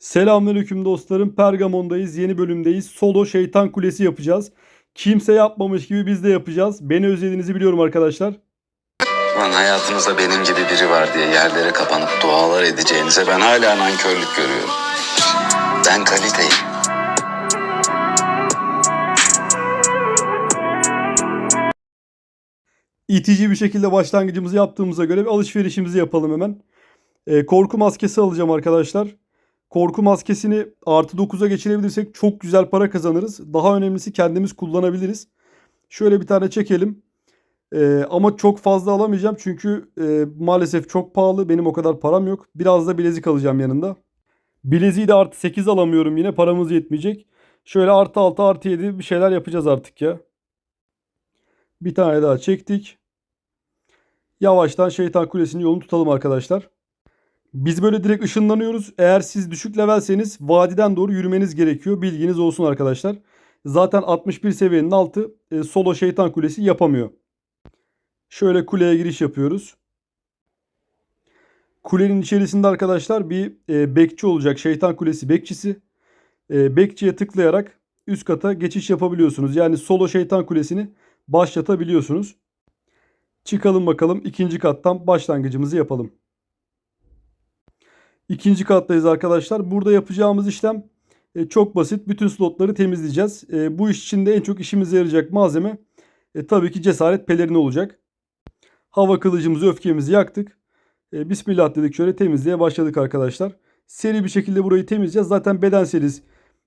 Selamünaleyküm dostlarım. Pergamon'dayız. Yeni bölümdeyiz. Solo şeytan kulesi yapacağız. Kimse yapmamış gibi biz de yapacağız. Beni özlediğinizi biliyorum arkadaşlar. Lan hayatınızda benim gibi biri var diye yerlere kapanıp dualar edeceğinize ben hala nankörlük görüyorum. Ben kaliteyim. İtici bir şekilde başlangıcımızı yaptığımıza göre bir alışverişimizi yapalım hemen. Ee, korku maskesi alacağım arkadaşlar. Korku maskesini artı 9'a geçirebilirsek çok güzel para kazanırız. Daha önemlisi kendimiz kullanabiliriz. Şöyle bir tane çekelim. Ee, ama çok fazla alamayacağım çünkü e, maalesef çok pahalı. Benim o kadar param yok. Biraz da bilezik alacağım yanında. Bileziği de artı 8 alamıyorum yine. Paramız yetmeyecek. Şöyle artı 6 artı 7 bir şeyler yapacağız artık ya. Bir tane daha çektik. Yavaştan şeytan kulesinin yolunu tutalım arkadaşlar. Biz böyle direkt ışınlanıyoruz. Eğer siz düşük levelseniz vadiden doğru yürümeniz gerekiyor. Bilginiz olsun arkadaşlar. Zaten 61 seviyenin altı e, solo şeytan kulesi yapamıyor. Şöyle kuleye giriş yapıyoruz. Kulenin içerisinde arkadaşlar bir e, bekçi olacak. Şeytan kulesi bekçisi. E, bekçiye tıklayarak üst kata geçiş yapabiliyorsunuz. Yani solo şeytan kulesini başlatabiliyorsunuz. Çıkalım bakalım ikinci kattan başlangıcımızı yapalım. İkinci kattayız arkadaşlar. Burada yapacağımız işlem e, çok basit. Bütün slotları temizleyeceğiz. E, bu iş için de en çok işimize yarayacak malzeme e, tabii ki cesaret pelerini olacak. Hava kılıcımızı, öfkemizi yaktık. E, Bismillah dedik şöyle temizliğe başladık arkadaşlar. Seri bir şekilde burayı temizleyeceğiz. Zaten bedenseliz.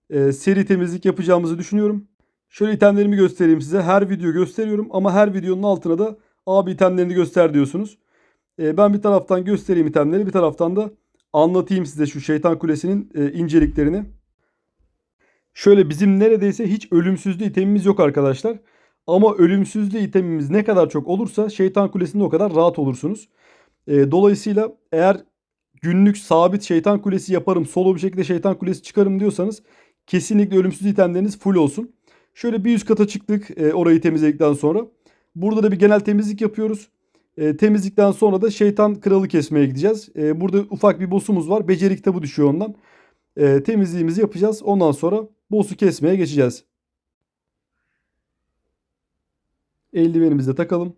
E, seri temizlik yapacağımızı düşünüyorum. Şöyle itemlerimi göstereyim size. Her video gösteriyorum ama her videonun altına da abi itemlerini göster diyorsunuz. E, ben bir taraftan göstereyim itemleri bir taraftan da anlatayım size şu şeytan kulesinin e, inceliklerini. Şöyle bizim neredeyse hiç ölümsüzlü itemimiz yok arkadaşlar. Ama ölümsüzlü itemimiz ne kadar çok olursa şeytan kulesinde o kadar rahat olursunuz. E, dolayısıyla eğer günlük sabit şeytan kulesi yaparım, solo bir şekilde şeytan kulesi çıkarım diyorsanız kesinlikle ölümsüz itemleriniz full olsun. Şöyle bir üst kata çıktık e, orayı temizledikten sonra. Burada da bir genel temizlik yapıyoruz. E, temizlikten sonra da şeytan kralı kesmeye gideceğiz. E, burada ufak bir boss'umuz var. Beceri kitabı düşüyor ondan. E, temizliğimizi yapacağız. Ondan sonra boss'u kesmeye geçeceğiz. Eldivenimizi de takalım.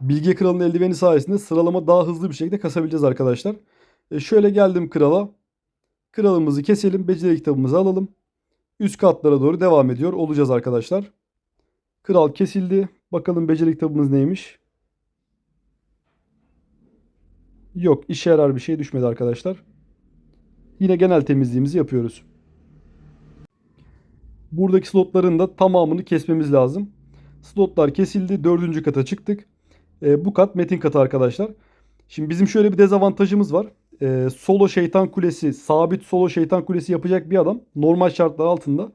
Bilge Kral'ın eldiveni sayesinde sıralama daha hızlı bir şekilde kasabileceğiz arkadaşlar. E, şöyle geldim krala. Kralımızı keselim. Beceri kitabımızı alalım. Üst katlara doğru devam ediyor olacağız arkadaşlar. Kral kesildi. Bakalım beceri kitabımız neymiş? Yok işe yarar bir şey düşmedi arkadaşlar. Yine genel temizliğimizi yapıyoruz. Buradaki slotların da tamamını kesmemiz lazım. Slotlar kesildi. Dördüncü kata çıktık. E, bu kat metin katı arkadaşlar. Şimdi bizim şöyle bir dezavantajımız var. E, solo şeytan kulesi, sabit solo şeytan kulesi yapacak bir adam normal şartlar altında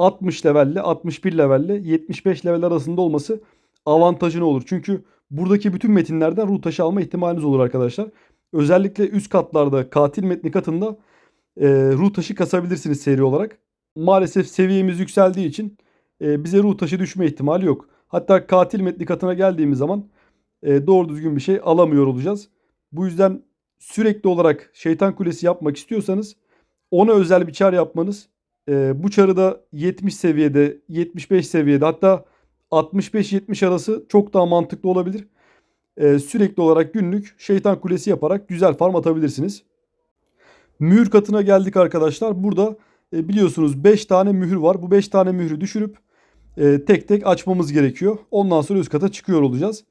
60 levelle, 61 levelle, 75 level arasında olması avantajını olur. Çünkü buradaki bütün metinlerden ruh taşı alma ihtimaliniz olur arkadaşlar. Özellikle üst katlarda katil metni katında e, ruh taşı kasabilirsiniz seri olarak. Maalesef seviyemiz yükseldiği için e, bize ruh taşı düşme ihtimali yok. Hatta katil metni katına geldiğimiz zaman e, doğru düzgün bir şey alamıyor olacağız. Bu yüzden sürekli olarak şeytan kulesi yapmak istiyorsanız ona özel bir çar yapmanız e, bu çarı da 70 seviyede 75 seviyede hatta 65-70 arası çok daha mantıklı olabilir. E, sürekli olarak günlük şeytan kulesi yaparak güzel farm atabilirsiniz. Mühür katına geldik arkadaşlar. Burada e, biliyorsunuz 5 tane mühür var. Bu 5 tane mührü düşürüp e, tek tek açmamız gerekiyor. Ondan sonra üst kata çıkıyor olacağız.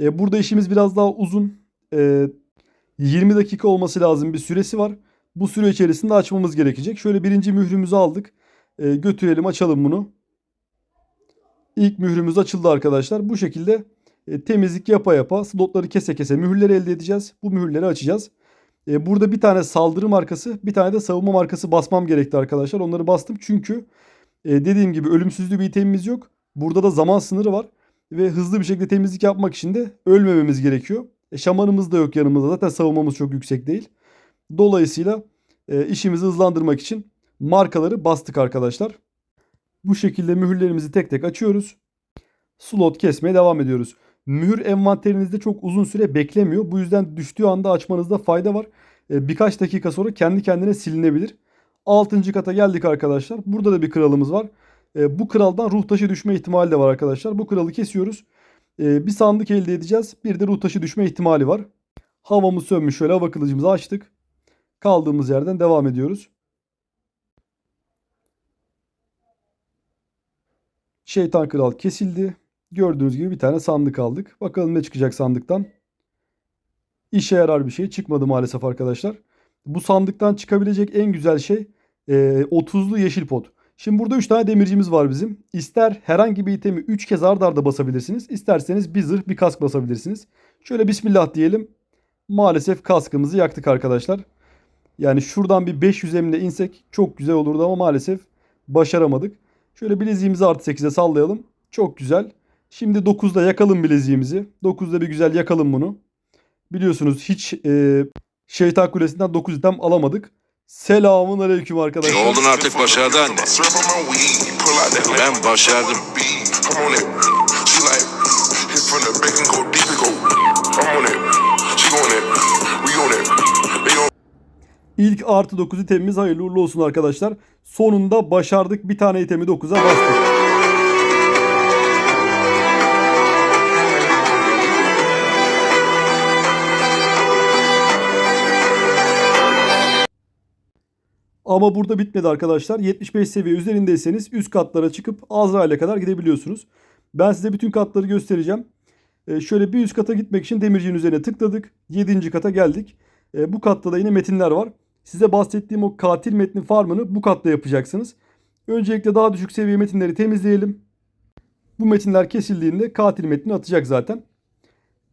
E, burada işimiz biraz daha uzun. E, 20 dakika olması lazım bir süresi var. Bu süre içerisinde açmamız gerekecek. Şöyle birinci mührümüzü aldık. E, götürelim açalım bunu. İlk mührümüz açıldı arkadaşlar. Bu şekilde e, temizlik yapa yapa slotları kese kese mühürleri elde edeceğiz. Bu mühürleri açacağız. E, burada bir tane saldırı markası bir tane de savunma markası basmam gerekti arkadaşlar. Onları bastım çünkü e, dediğim gibi ölümsüzlüğü bir itemimiz yok. Burada da zaman sınırı var. Ve hızlı bir şekilde temizlik yapmak için de ölmememiz gerekiyor. E, şamanımız da yok yanımızda. Zaten savunmamız çok yüksek değil. Dolayısıyla e, işimizi hızlandırmak için markaları bastık arkadaşlar. Bu şekilde mühürlerimizi tek tek açıyoruz. Slot kesmeye devam ediyoruz. Mühür envanterinizde çok uzun süre beklemiyor. Bu yüzden düştüğü anda açmanızda fayda var. e, birkaç dakika sonra kendi kendine silinebilir. 6. kata geldik arkadaşlar. Burada da bir kralımız var. E, bu kraldan ruh taşı düşme ihtimali de var arkadaşlar. Bu kralı kesiyoruz. E, bir sandık elde edeceğiz. Bir de ruh taşı düşme ihtimali var. Havamız sönmüş. Şöyle hava kılıcımızı açtık. Kaldığımız yerden devam ediyoruz. Şeytan Kral kesildi. Gördüğünüz gibi bir tane sandık aldık. Bakalım ne çıkacak sandıktan. İşe yarar bir şey çıkmadı maalesef arkadaşlar. Bu sandıktan çıkabilecek en güzel şey e, 30'lu yeşil pot. Şimdi burada 3 tane demircimiz var bizim. İster herhangi bir itemi 3 kez ard arda basabilirsiniz. İsterseniz bir zırh bir kask basabilirsiniz. Şöyle bismillah diyelim. Maalesef kaskımızı yaktık arkadaşlar. Yani şuradan bir 500 emle insek çok güzel olurdu ama maalesef başaramadık. Şöyle bileziğimizi artı 8'e sallayalım. Çok güzel. Şimdi 9'da yakalım bileziğimizi. 9'da bir güzel yakalım bunu. Biliyorsunuz hiç e, şeytan kulesinden 9 item alamadık. Selamun aleyküm arkadaşlar. Oğlun artık başardı anne. Ben başardım. İlk artı 9 itemimiz hayırlı uğurlu olsun arkadaşlar. Sonunda başardık. Bir tane itemi 9'a bastık. Ama burada bitmedi arkadaşlar. 75 seviye üzerindeyseniz üst katlara çıkıp Azrail'e kadar gidebiliyorsunuz. Ben size bütün katları göstereceğim. Ee, şöyle bir üst kata gitmek için demircinin üzerine tıkladık. 7. kata geldik. Ee, bu katta da yine metinler var. Size bahsettiğim o katil metni farmını bu katta yapacaksınız. Öncelikle daha düşük seviye metinleri temizleyelim. Bu metinler kesildiğinde katil metnini atacak zaten.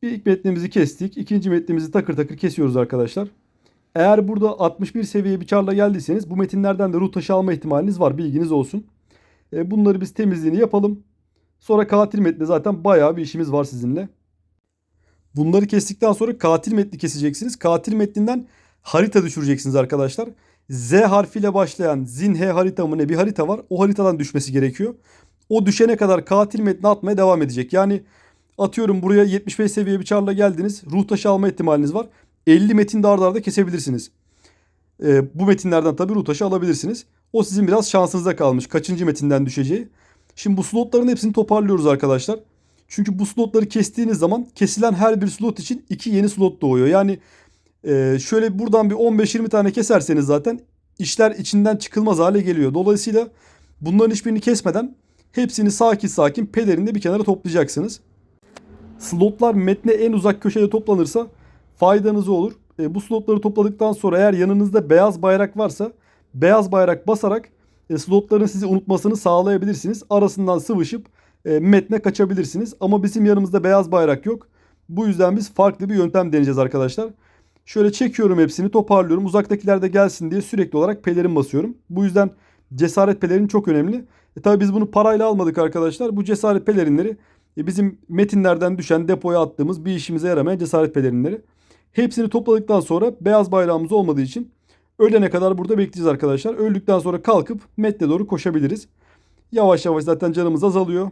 Bir ilk metnimizi kestik. İkinci metnimizi takır takır kesiyoruz arkadaşlar. Eğer burada 61 seviye bir çarla geldiyseniz bu metinlerden de ruh taşı alma ihtimaliniz var. Bilginiz olsun. E, bunları biz temizliğini yapalım. Sonra katil metni zaten bayağı bir işimiz var sizinle. Bunları kestikten sonra katil metni keseceksiniz. Katil metninden harita düşüreceksiniz arkadaşlar. Z harfiyle başlayan Zinhe harita mı ne bir harita var. O haritadan düşmesi gerekiyor. O düşene kadar katil metni atmaya devam edecek. Yani atıyorum buraya 75 seviye bir çarla geldiniz. Ruh taşı alma ihtimaliniz var. 50 metin de arda arda kesebilirsiniz. Ee, bu metinlerden tabii ruh taşı alabilirsiniz. O sizin biraz şansınıza kalmış. Kaçıncı metinden düşeceği. Şimdi bu slotların hepsini toparlıyoruz arkadaşlar. Çünkü bu slotları kestiğiniz zaman kesilen her bir slot için iki yeni slot doğuyor. Yani e, şöyle buradan bir 15-20 tane keserseniz zaten işler içinden çıkılmaz hale geliyor. Dolayısıyla bunların hiçbirini kesmeden hepsini sakin sakin pederinde bir kenara toplayacaksınız. Slotlar metne en uzak köşede toplanırsa faydanız olur. E, bu slotları topladıktan sonra eğer yanınızda beyaz bayrak varsa beyaz bayrak basarak e, slotların sizi unutmasını sağlayabilirsiniz. Arasından sıvışıp e, metne kaçabilirsiniz. Ama bizim yanımızda beyaz bayrak yok. Bu yüzden biz farklı bir yöntem deneyeceğiz arkadaşlar. Şöyle çekiyorum hepsini toparlıyorum. Uzaktakiler de gelsin diye sürekli olarak pelerin basıyorum. Bu yüzden cesaret pelerin çok önemli. E tabi biz bunu parayla almadık arkadaşlar. Bu cesaret pelerinleri e, bizim metinlerden düşen depoya attığımız bir işimize yaramayan cesaret pelerinleri. Hepsini topladıktan sonra beyaz bayrağımız olmadığı için ölene kadar burada bekleyeceğiz arkadaşlar. Öldükten sonra kalkıp metne doğru koşabiliriz. Yavaş yavaş zaten canımız azalıyor.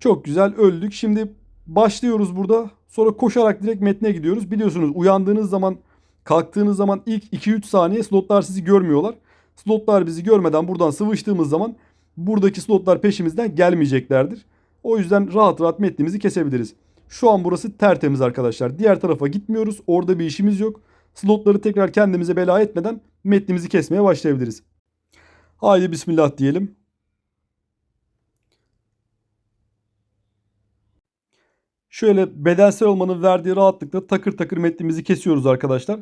Çok güzel öldük. Şimdi başlıyoruz burada. Sonra koşarak direkt metne gidiyoruz. Biliyorsunuz uyandığınız zaman kalktığınız zaman ilk 2-3 saniye slotlar sizi görmüyorlar. Slotlar bizi görmeden buradan sıvıştığımız zaman buradaki slotlar peşimizden gelmeyeceklerdir. O yüzden rahat rahat metnimizi kesebiliriz. Şu an burası tertemiz arkadaşlar. Diğer tarafa gitmiyoruz. Orada bir işimiz yok. Slotları tekrar kendimize bela etmeden metnimizi kesmeye başlayabiliriz. Haydi bismillah diyelim. Şöyle bedensel olmanın verdiği rahatlıkla takır takır metnimizi kesiyoruz arkadaşlar.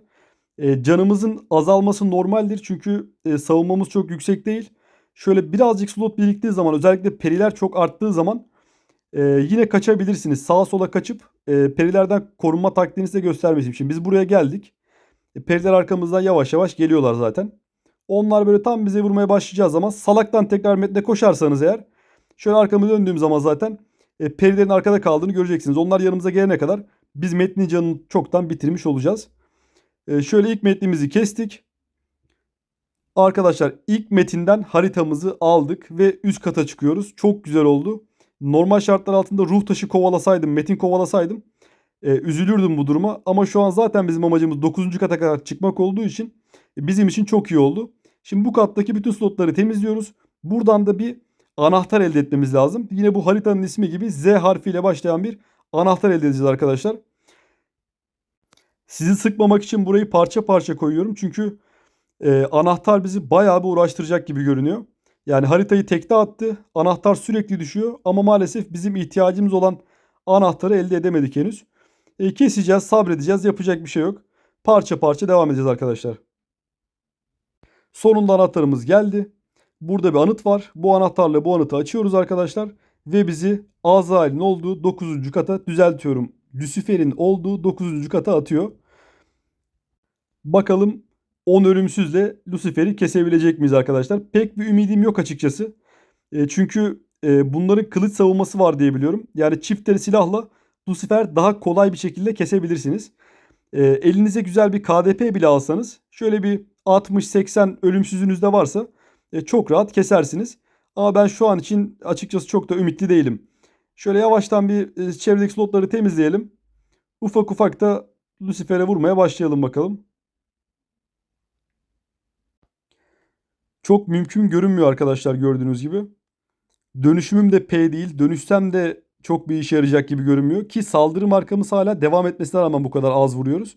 E, canımızın azalması normaldir çünkü e, savunmamız çok yüksek değil. Şöyle birazcık slot biriktiği zaman özellikle periler çok arttığı zaman e, yine kaçabilirsiniz. Sağa sola kaçıp e, perilerden korunma taktiğini size göstermişim. Şimdi biz buraya geldik. E, periler arkamızdan yavaş yavaş geliyorlar zaten. Onlar böyle tam bize vurmaya başlayacağı zaman salaktan tekrar metne koşarsanız eğer şöyle arkamı döndüğüm zaman zaten e, perilerin arkada kaldığını göreceksiniz. Onlar yanımıza gelene kadar biz metnin canını çoktan bitirmiş olacağız. E, şöyle ilk metnimizi kestik. Arkadaşlar ilk metinden haritamızı aldık ve üst kata çıkıyoruz. Çok güzel oldu. Normal şartlar altında ruh taşı kovalasaydım, metin kovalasaydım e, üzülürdüm bu duruma. Ama şu an zaten bizim amacımız 9. kata kadar çıkmak olduğu için e, bizim için çok iyi oldu. Şimdi bu kattaki bütün slotları temizliyoruz. Buradan da bir anahtar elde etmemiz lazım. Yine bu haritanın ismi gibi Z harfiyle başlayan bir anahtar elde edeceğiz arkadaşlar. Sizi sıkmamak için burayı parça parça koyuyorum. Çünkü e, anahtar bizi bayağı bir uğraştıracak gibi görünüyor. Yani haritayı tekte attı. Anahtar sürekli düşüyor. Ama maalesef bizim ihtiyacımız olan anahtarı elde edemedik henüz. E, keseceğiz, sabredeceğiz. Yapacak bir şey yok. Parça parça devam edeceğiz arkadaşlar. Sonunda anahtarımız geldi. Burada bir anıt var. Bu anahtarla bu anıtı açıyoruz arkadaşlar. Ve bizi Azrail'in olduğu 9. kata düzeltiyorum. Lucifer'in olduğu 9. kata atıyor. Bakalım 10 ölümsüzle Lucifer'i kesebilecek miyiz arkadaşlar? Pek bir ümidim yok açıkçası. E, çünkü e, bunların kılıç savunması var diye biliyorum. Yani çiftleri silahla Lucifer daha kolay bir şekilde kesebilirsiniz. E, elinize güzel bir KDP bile alsanız şöyle bir 60-80 ölümsüzünüz de varsa çok rahat kesersiniz. Ama ben şu an için açıkçası çok da ümitli değilim. Şöyle yavaştan bir e, çevredeki slotları temizleyelim. Ufak ufak da Lucifer'e vurmaya başlayalım bakalım. Çok mümkün görünmüyor arkadaşlar gördüğünüz gibi. Dönüşümüm de P değil. Dönüşsem de çok bir işe yarayacak gibi görünmüyor. Ki saldırı markamız hala devam etmesine rağmen bu kadar az vuruyoruz.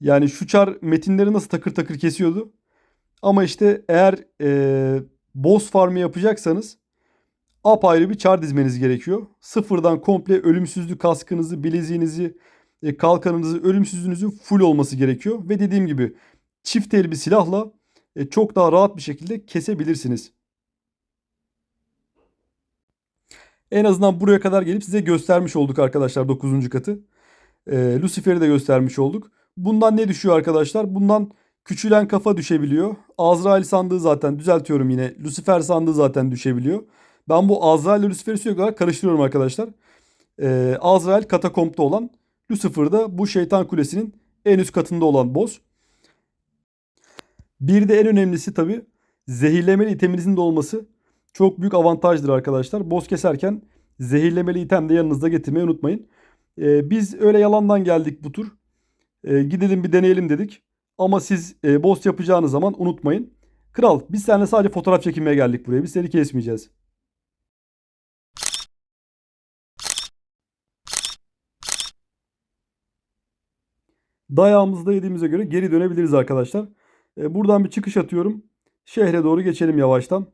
Yani şu çar metinleri nasıl takır takır kesiyordu. Ama işte eğer e, boss farmı yapacaksanız apayrı bir çar dizmeniz gerekiyor. Sıfırdan komple ölümsüzlük kaskınızı, bileziğinizi, e, kalkanınızı, ölümsüzlüğünüzün full olması gerekiyor. Ve dediğim gibi çift el bir silahla e, çok daha rahat bir şekilde kesebilirsiniz. En azından buraya kadar gelip size göstermiş olduk arkadaşlar 9. katı. E, Lucifer'i de göstermiş olduk. Bundan ne düşüyor arkadaşlar? Bundan küçülen kafa düşebiliyor. Azrail sandığı zaten düzeltiyorum yine. Lucifer sandığı zaten düşebiliyor. Ben bu Azrail ile Lucifer'i sürekli olarak karıştırıyorum arkadaşlar. E, Azrail katakompta olan. Lucifer da bu şeytan kulesinin en üst katında olan boss. Bir de en önemlisi tabi zehirlemeli iteminizin de olması çok büyük avantajdır arkadaşlar. Boss keserken zehirlemeli item de yanınızda getirmeyi unutmayın. Ee, biz öyle yalandan geldik bu tur. Ee, gidelim bir deneyelim dedik. Ama siz e, boss yapacağınız zaman unutmayın. Kral biz seninle sadece fotoğraf çekilmeye geldik buraya. Biz seni kesmeyeceğiz. Dayağımızı da yediğimize göre geri dönebiliriz arkadaşlar. E, buradan bir çıkış atıyorum. Şehre doğru geçelim yavaştan.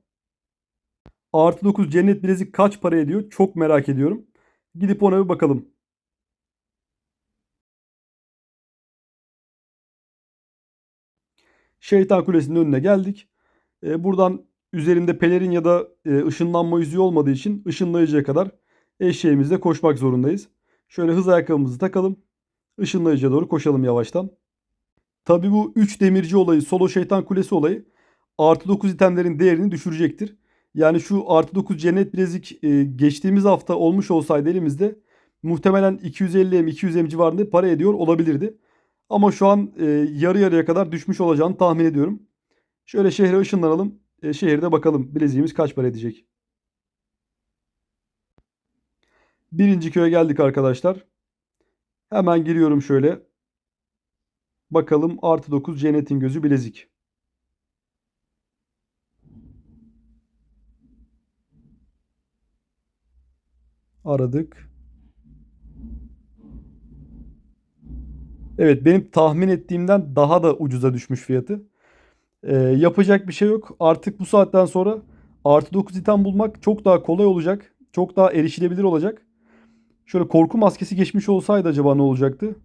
Artı 9 cennet bilezik kaç para ediyor? Çok merak ediyorum. Gidip ona bir bakalım. Şeytan Kulesi'nin önüne geldik. E, buradan üzerinde pelerin ya da e, ışınlanma yüzüğü olmadığı için ışınlayıcıya kadar eşeğimizle koşmak zorundayız. Şöyle hız ayakkabımızı takalım. Işınlayıcıya doğru koşalım yavaştan. Tabi bu 3 demirci olayı, solo şeytan kulesi olayı artı 9 itemlerin değerini düşürecektir. Yani şu artı 9 cennet bilezik e, geçtiğimiz hafta olmuş olsaydı elimizde muhtemelen 250 m 200 m civarında para ediyor olabilirdi. Ama şu an e, yarı yarıya kadar düşmüş olacağını tahmin ediyorum. Şöyle şehre ışınlanalım. E, şehirde bakalım bileziğimiz kaç para edecek. Birinci köye geldik arkadaşlar. Hemen giriyorum şöyle. Bakalım artı 9 cennetin gözü bilezik. Aradık. Evet benim tahmin ettiğimden daha da ucuza düşmüş fiyatı. Ee, yapacak bir şey yok. Artık bu saatten sonra artı 9 item bulmak çok daha kolay olacak. Çok daha erişilebilir olacak. Şöyle korku maskesi geçmiş olsaydı acaba ne olacaktı?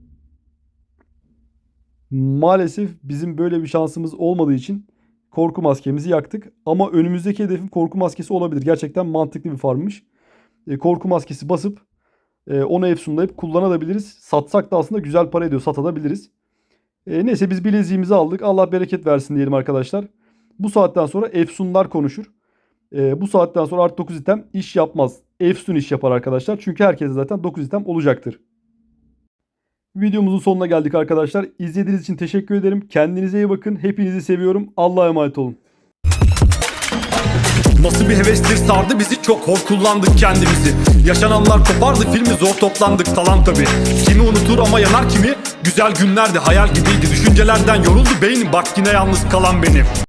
Maalesef bizim böyle bir şansımız olmadığı için korku maskemizi yaktık. Ama önümüzdeki hedefim korku maskesi olabilir. Gerçekten mantıklı bir farmmış. E, korku maskesi basıp e, onu efsunlayıp kullanabiliriz. Satsak da aslında güzel para ediyor. Satabiliriz. E, neyse biz bileziğimizi aldık. Allah bereket versin diyelim arkadaşlar. Bu saatten sonra efsunlar konuşur. E, bu saatten sonra artı 9 item iş yapmaz. Efsun iş yapar arkadaşlar. Çünkü herkese zaten 9 item olacaktır. Videomuzun sonuna geldik arkadaşlar. İzlediğiniz için teşekkür ederim. Kendinize iyi bakın. Hepinizi seviyorum. Allah'a emanet olun. Nasıl bir hevestir sardı bizi çok hor kullandık kendimizi. Yaşananlar kopardı filmi zor toplandık talan tabi Kimi unutur ama yanar kimi Güzel günlerdi hayal gibiydi. Düşüncelerden yoruldu beynim bak yine yalnız kalan benim